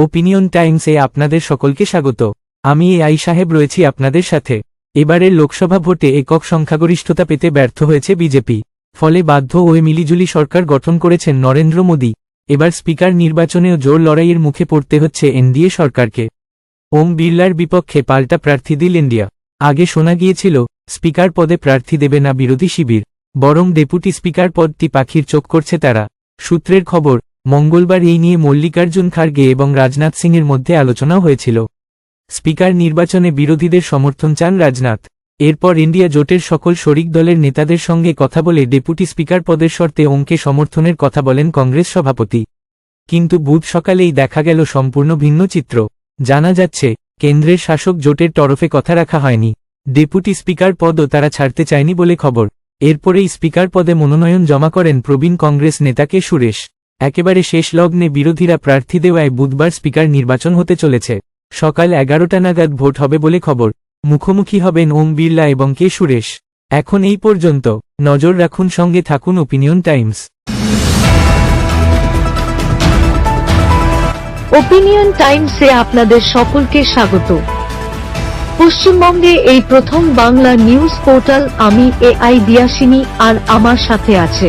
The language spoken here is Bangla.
ওপিনিয়ন টাইমসে আপনাদের সকলকে স্বাগত। আমি এ আই সাহেব রয়েছি আপনাদের সাথে। এবারের লোকসভা ভোটে একক সংখ্যাগরিষ্ঠতা পেতে ব্যর্থ হয়েছে বিজেপি। ফলে বাধ্য হয়ে মিলিজুলি সরকার গঠন করেছেন নরেন্দ্র মোদী। এবার স্পিকার নির্বাচনেও জোর লড়াইয়ের মুখে পড়তে হচ্ছে এনডিএ সরকারকে। ওম বিড়লার বিপক্ষে পাল্টা প্রার্থী দিল ইন্ডিয়া। আগে শোনা গিয়েছিল, স্পিকার পদে প্রার্থী দেবে না বিরোধী শিবির। বরং ডেপুটি স্পিকার পদটি পাখির চোখ করছে তারা। সূত্রের খবর মঙ্গলবার এই নিয়ে মল্লিকার্জুন খার্গে এবং রাজনাথ সিংয়ের মধ্যে আলোচনা হয়েছিল। স্পিকার নির্বাচনে বিরোধীদের সমর্থন চান রাজনাথ। এরপর ইন্ডিয়া জোটের সকল শরিক দলের নেতাদের সঙ্গে কথা বলে ডেপুটি স্পিকার পদের শর্তে অঙ্কে সমর্থনের কথা বলেন কংগ্রেস সভাপতি। কিন্তু বুধ সকালেই দেখা গেল সম্পূর্ণ ভিন্ন চিত্র। জানা যাচ্ছে, কেন্দ্রের শাসক জোটের তরফে কথা রাখা হয়নি। ডেপুটি স্পিকার পদও তারা ছাড়তে চায়নি বলে খবর। এরপরেই স্পিকার পদে মনোনয়ন জমা করেন প্রবীণ কংগ্রেস নেতাকে সুরেশ। একেবারে শেষ লগ্নে বিরোধীরা প্রার্থী দেওয়ায় বুধবার স্পিকার নির্বাচন হতে চলেছে। সকাল এগারোটা নাগাদ ভোট হবে বলে খবর। মুখোমুখি হবেন ওম বিড়লা এবং কে সুরেশ। এখন এই পর্যন্ত। নজর রাখুন সঙ্গে থাকুন ওপিনিয়ন টাইমস। ওপিনিয়ন টাইমসে আপনাদের সকলকে স্বাগত। পশ্চিমবঙ্গে এই প্রথম বাংলা নিউজ পোর্টাল আমি এ আই দিয়াসিনী আর আমার সাথে আছে।